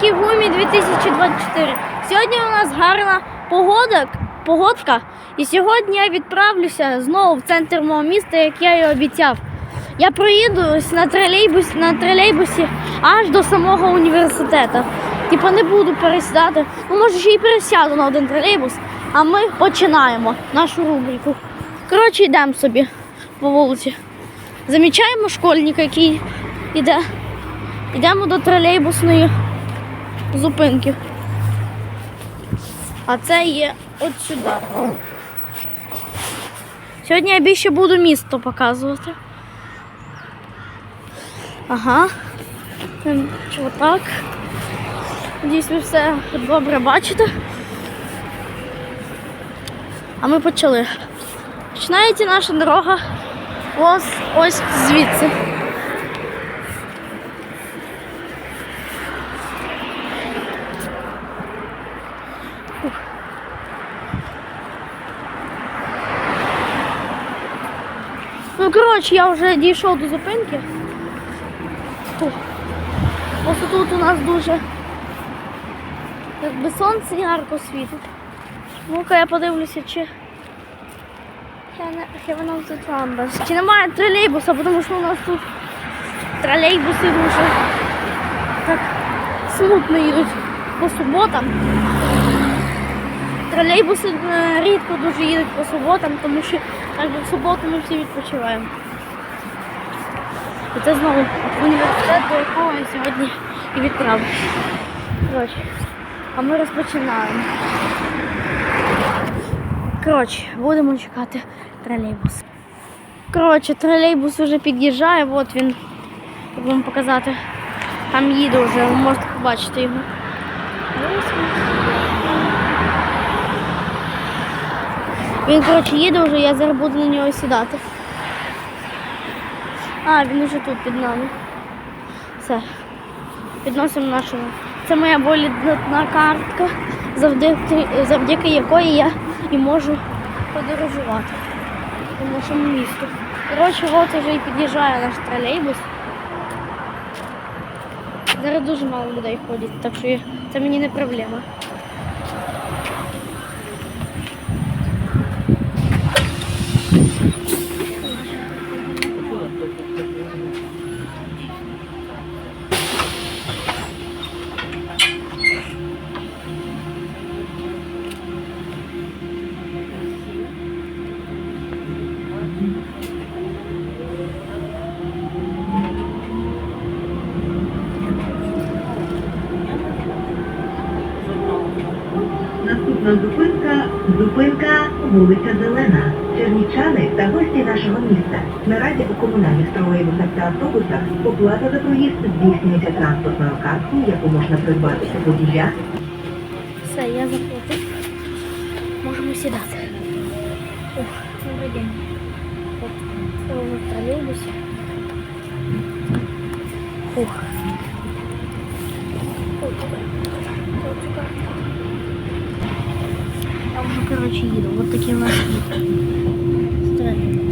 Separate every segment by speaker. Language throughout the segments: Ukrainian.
Speaker 1: Кігумі 2024. Сьогодні у нас гарна погода, погодка. І сьогодні я відправлюся знову в центр мого міста, як я і обіцяв. Я проїдусь на тролейбусі, на тролейбусі аж до самого університету. Типа не буду пересідати. Ну, може, ще й пересяду на один тролейбус, а ми починаємо нашу рубрику. Коротше, йдемо собі по вулиці. Замічаємо школьника, який йде. Йдемо до тролейбусної зупинки. А це є от сюди. Сьогодні я більше буду місто показувати. Ага. Отак. Надіюсь, ви все добре бачите. А ми почали. Починається наша дорога ось ось звідси. Ну, коротше, я вже дійшов до зупинки. Фух. Ось тут у нас дуже якби сонце ярко світить. Ну-ка я подивлюся, чи of the Trumpers. Чи немає тролейбуса, тому що у нас тут тролейбуси дуже так смутно їдуть по суботам. Тролейбуси е, рідко дуже їдуть по суботам, тому що якби в суботу ми всі відпочиваємо. І це знову університет, до якого я сьогодні і відправлю. Коротше, а ми розпочинаємо. Коротше, будемо чекати тролейбус. Коротше, тролейбус вже під'їжджає, от він, як вам показати. Там їде вже, ви можете побачити його. Він, коротше, їде вже, я зараз буду на нього сідати. А, він вже тут під нами. Все. Підносимо нашого. Це моя валідна картка, завдяки, завдяки якої я і можу подорожувати по нашому місту. Коротше, от вже і під'їжджає наш тролейбус. Зараз дуже мало людей ходить, так що це мені не проблема.
Speaker 2: Зупинка зупинка вулиця Зелена. Чернічани та гості нашого міста. Наразі у комунальних тролейбусах та автобусах оплата за проїзд здійснюється транспортною карткою, яку можна придбати у водія
Speaker 1: Все, я заплатив. Можемо сідати. Ох, добрий день. Тролейбусі. Ух. Ой, туди. Ой, туди. Я вже, коротше, їду. Ось у нас їд. Тролейбус.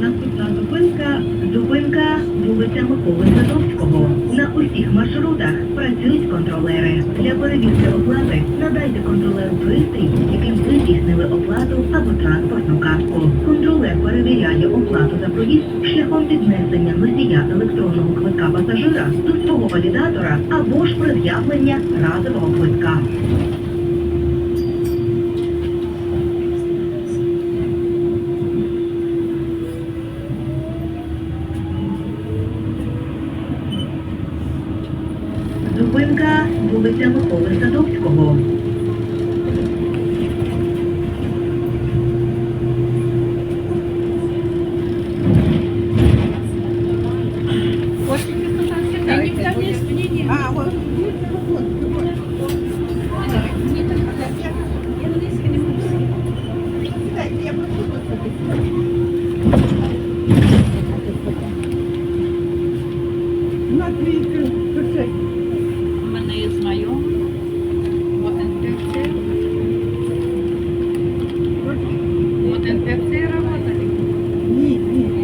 Speaker 2: Наступна зупинка вулиця Миколи Садовського. На усіх маршрутах працюють контролери. Для перевірки оплати надайте контролеру пристрій, яким ви здійснили оплату або транспортну картку. Контролер перевіряє оплату за проїзд шляхом піднесення носія електронного квитка пасажира до свого валідатора або ж пред'явлення разового квитка. Зупинка вулиця Миколи Садовського.
Speaker 3: А, вот. Я На твій кошель.
Speaker 4: У мене є знайомий. В інфекції. В інфекції работали.
Speaker 3: Ні, ні.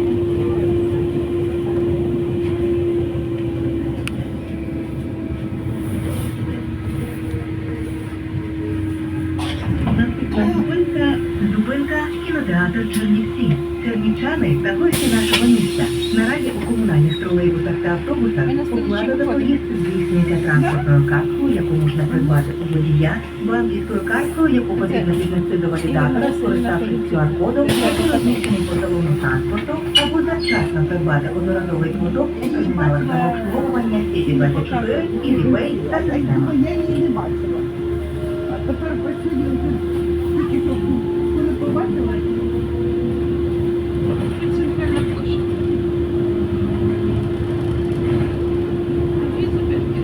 Speaker 2: Наступна зупинка кінотеатр Чернівці. Чернівчани та гості нашого міста. Наразі у комунальних тролейбусах та автобусах оплата за проїзд здійснюється транспортною карткою, яку можна придбати у водія, банківською карткою, яку потрібно піднести до валідатора, скориставшись QR-кодом, який розміщений по талону транспорту, або завчасно придбати одноразовий квиток у терміналах самообслуговування Сіті24, EasyWay та система.
Speaker 3: Я її не бачила. А тепер працюю вже тільки коли побачила.
Speaker 4: Центральна площа. Дві зупинки.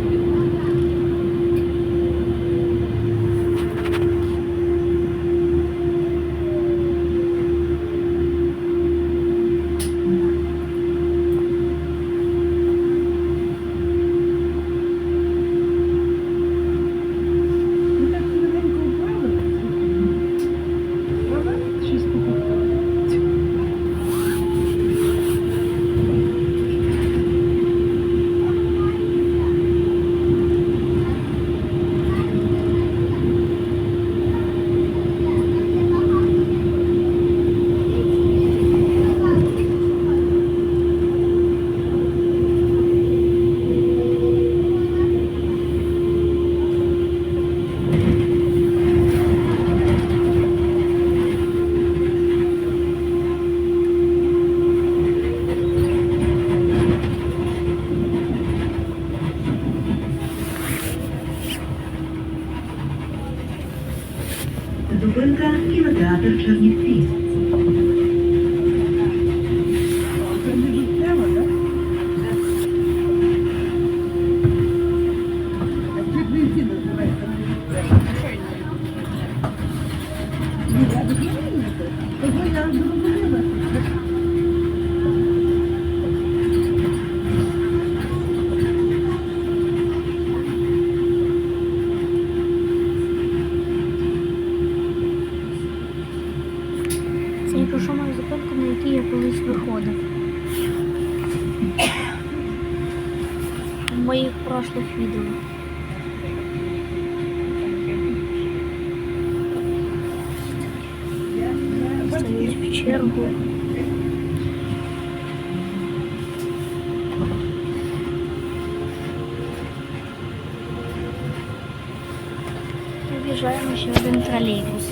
Speaker 3: Ну так швиденько вправили. Правда? Щось покупила.
Speaker 2: Зупинка кінотеатр Чернівці.
Speaker 3: Це не життєво, так? А чи Квінці називається? Ні, я не знаю. Того я зрозуміла.
Speaker 1: Це я пишу мою зупинку, на якій я колись виходив. В моїх прошлих відео. Стоять в чергу. В'їжджаємо ще один тролейбус.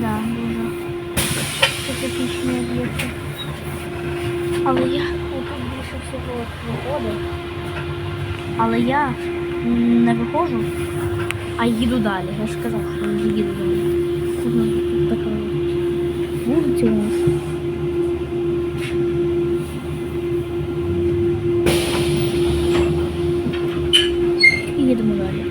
Speaker 1: Да, дуже специфічні об'єкти. Але я отут більше всього виходив. Але я не виходжу, а їду далі. Я ж казав, що їду далі. Тут тут вулиця у нас. І їдемо далі.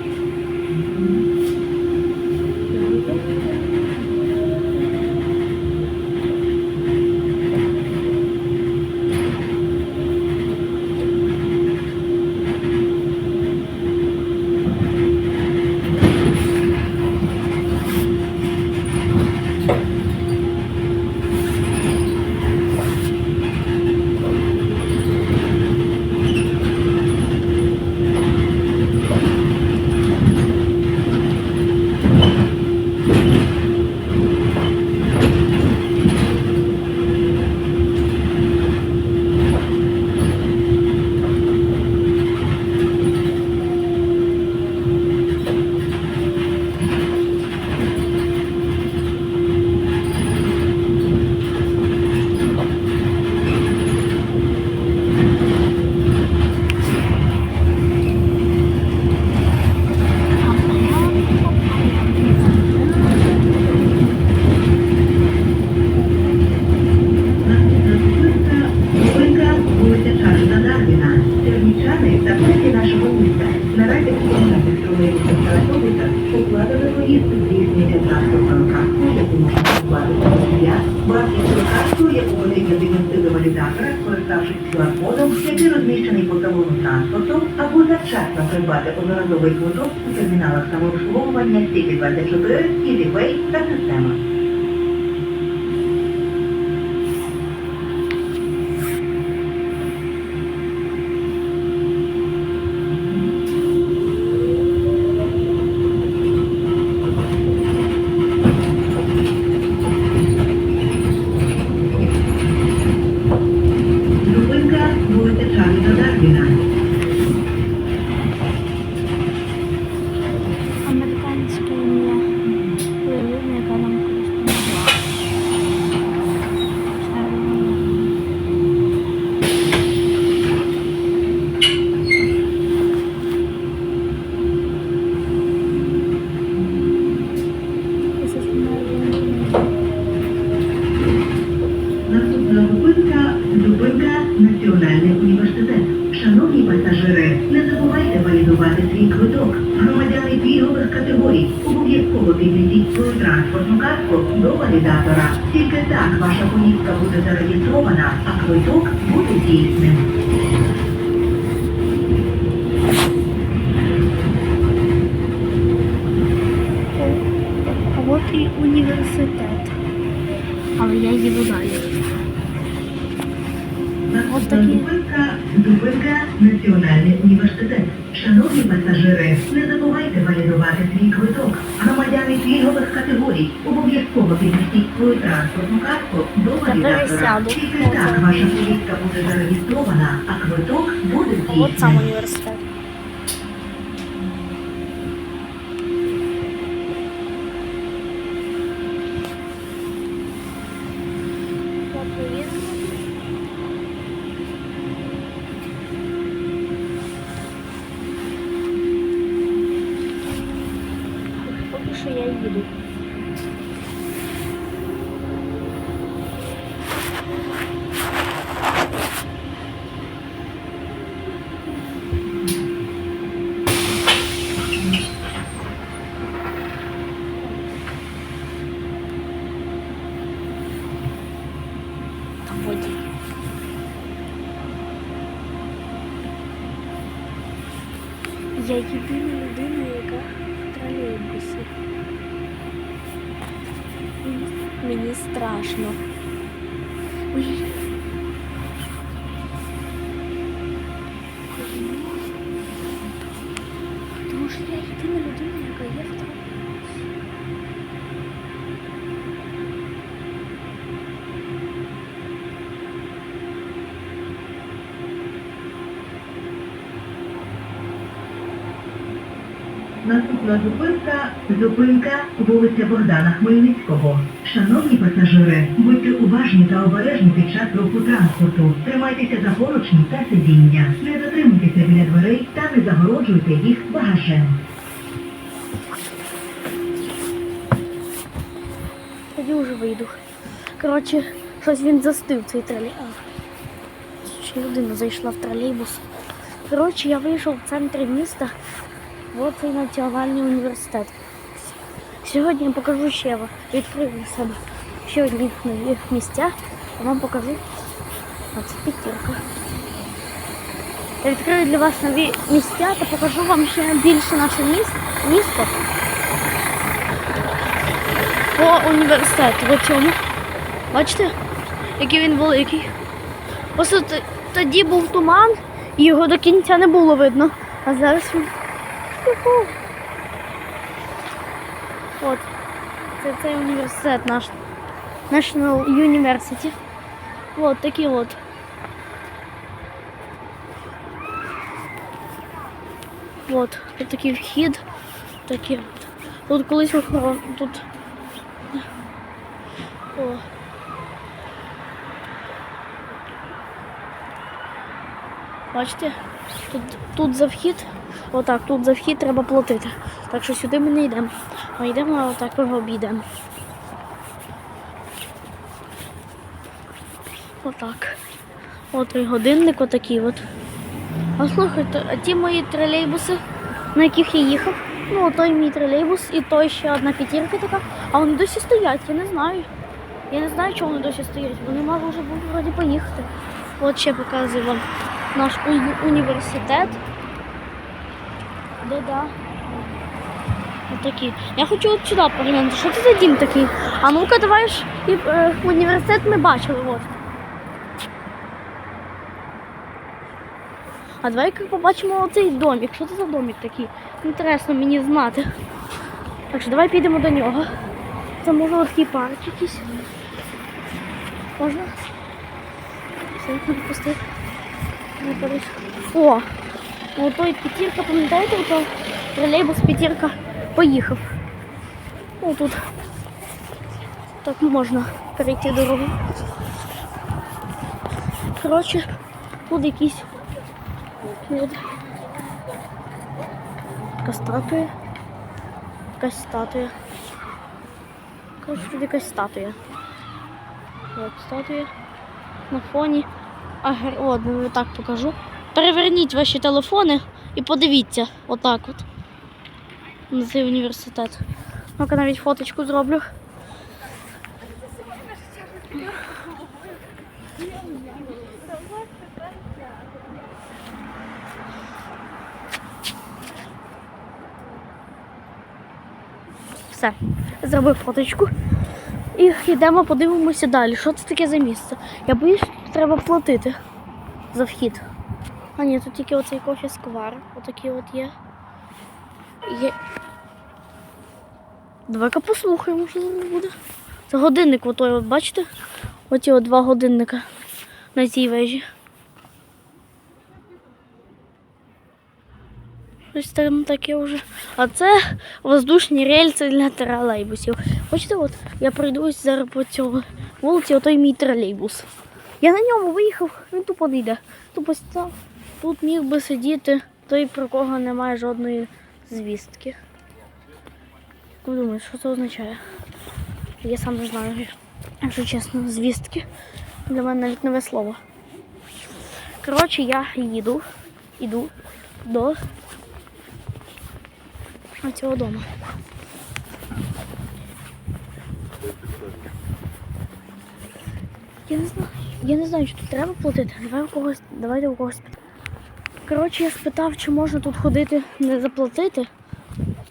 Speaker 2: Проїзд здійснюється транспортною карткою, яку можна придбати за водія. Банківською карткою, яку потрібно віднести до валідатора, скориставшись QR-кодом, який розміщений по салону транспорту, або завчасно придбати одноразовий квиток у терміналах самообслуговування Сіті24, EasyPay та система. Університет.
Speaker 1: Але я їду далі.
Speaker 2: Зупинка зупинка Національний університет. Шановні пасажири, не забувайте валідувати свій квиток. Громадяни пільгових категорій обов'язково піднесіть свою транспортну картку до валідатора. Тільки так ваша поїздка буде зареєстрована, а квиток буде здійснений.
Speaker 1: університет. Я поїду. Поки що Тому що я єдина людина, яка є в.
Speaker 2: Наступна зупинка зупинка вулиця Богдана Хмельницького. Шановні пасажири, будьте уважні та обережні під час руху транспорту. Тримайтеся за поручні та сидіння. Не затримуйтеся біля дверей та не загороджуйте їх багажем.
Speaker 1: Тоді вже вийду. Коротше, щось він застив цей тролей. А, людина зайшла в тролейбус. Коротше, я вийшов в центрі міста. Ось цей національний університет. Сьогодні я покажу ще вам. Відкрию для себе ще одні нові місця. Я вам покажу. Оце п'ятірка. Я відкрию для вас нові місця та покажу вам ще більше наше місто по університету. В цьому. Бачите, який він великий. Просто тоді був туман і його до кінця не було видно. А зараз він. От. Це цей університет наш. National University. От такий от. От, тут такий вхід. Такий от. Тут колись охорон. Тут. О. Бачите? Тут, тут за вхід. Отак, тут за вхід треба платити. Так що сюди ми не йдемо. Ми йдемо, його обійдемо. Отак. От і годинник отакий от. А слухайте, а ті мої тролейбуси, на яких я їхав, Ну, той мій тролейбус і той ще одна п'ятірка така, а вони досі стоять, я не знаю. Я не знаю, чому вони досі стоять. Вони мали вже вроді поїхати. От ще показую вам наш уні- університет. Да-да. Отакі. Я хочу от сюди поглянути. Що це за дім такий? А ну-ка, давай ж і, е, університет ми бачили. От. А давай-ка побачимо оцей домик. Що це за домик такий? Інтересно мені знати. Так що давай підемо до нього. Це може легкий парк якийсь. Можна? Все, не пусти. О! Ну той п'ятірка, пам'ятаєте, ото тролейбус п'ятірка поїхав. Ну тут так можна перейти дорогу. Коротше, тут якісь. Така статуя. Якась статуя. Коротше, тут якась статуя. От статуя. На фоні. Агр... О, ну, так покажу. Переверніть ваші телефони і подивіться отак от. На цей університет. Ну-ка навіть фоточку зроблю. Все, зробив фоточку. І йдемо, подивимося далі. Що це таке за місце? Я боюсь, що треба платити за вхід. А ні, тут тільки оцей кофе сквар. Отакий от є. є. Давай-ка послухаємо, що зараз буде. Це годинник, отой, от бачите? Оті от два годинника на цій вежі. Щось там таке вже. А це воздушні рельси для тролейбусів. Бачите, от я пройдусь зараз по цьому вулиці, отой мій тролейбус. Я на ньому виїхав, він тупо не йде. Тупо став. Тут міг би сидіти той, про кого немає жодної звістки. Як ви думаєте, що це означає? Я сам не знаю, якщо чесно, звістки. Для мене навіть нове слово. Коротше, я їду, іду до цього дому. Я не знаю. Я не знаю, чи тут треба платити. Давай у когось, давайте у когось. Коротше, я спитав, чи можна тут ходити не заплатити.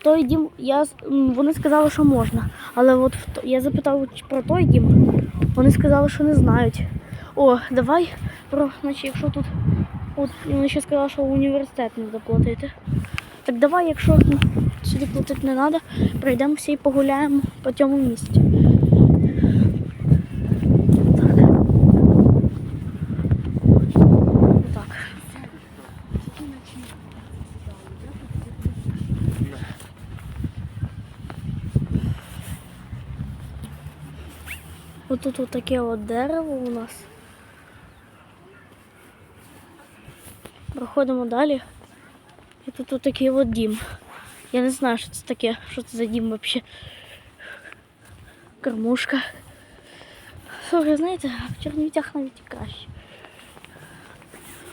Speaker 1: Той дім я, вони сказали, що можна. Але от я запитав про той дім. Вони сказали, що не знають. О, давай про, значить, якщо тут. От вони ще сказали, що університет не заплатити. Так давай, якщо сюди платити не треба, пройдемося і погуляємо по цьому місці. Так. Так. Отут от таке от дерево у нас. Проходимо далі. І тут от такий от дім. Я не знаю, що це таке, що це за дім взагалі. Кормушка. Слухай, знаєте, в Чернівцях навіть краще.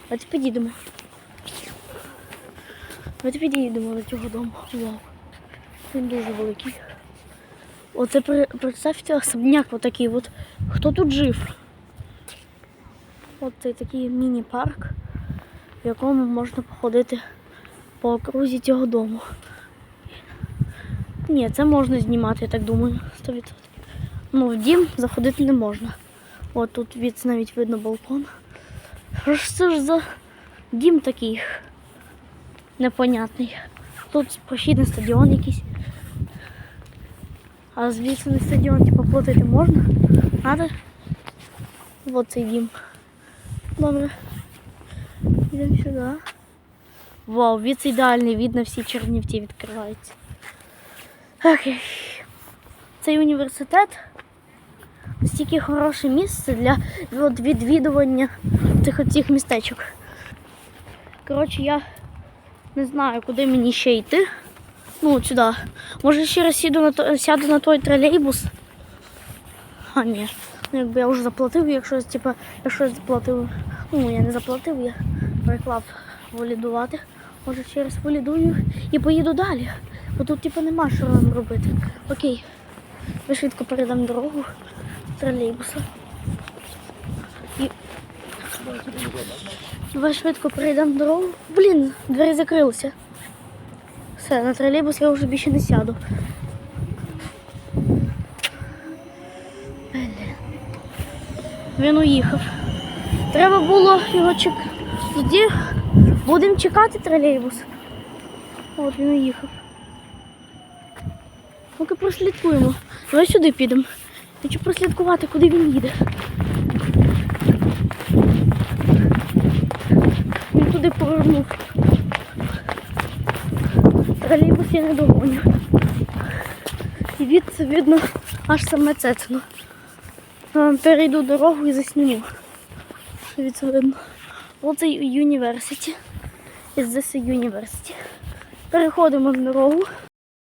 Speaker 1: Давайте підійдемо. Давайте підійдемо до цього дому. Вау. Він дуже великий. Оце представте особняк отакий. От. Хто тут жив? От це такий міні-парк, в якому можна походити по окрузі цього дому. Ні, це можна знімати, я так думаю, 100%. Ну, в дім заходити не можна. От тут від навіть видно балкон. Що ж це ж за дім такий непонятний. Тут прохідний стадіон якийсь. А звідси на стадіон типу, платити можна? Надо? Вот цей дім. Добре. Йдемо сюди. Вау, від ідеальний, від на всі Чернівці відкривається. Окей. Цей університет стільки хороше місце для от, відвідування цих оцих містечок. Коротше, я не знаю, куди мені ще йти. Ну, от сюди. Може ще раз сіду на то, сяду на той тролейбус. А ні. Ну, якби я вже заплатив, якщо типу, я заплатив. Ну, я не заплатив, я переклав валідувати. Може через валідую і поїду далі. Бо тут типу нема що нам робити. Окей. Ми швидко перейдемо дорогу тролейбуса. І... Давай швидко перейдемо дорогу. Блін, двері закрилися. Все, на тролейбус я вже більше не сяду. Він уїхав. Треба було його чекати. Тоді будемо чекати тролейбус. От він уїхав. Поки прослідкуємо. Давай сюди підемо. Хочу прослідкувати, куди він їде. Він туди повернув. Тролейбус я не догоню. І від видно аж саме Цецину. Перейду дорогу і засніму. Що від це видно. Оце University. Із this University. Переходимо дорогу.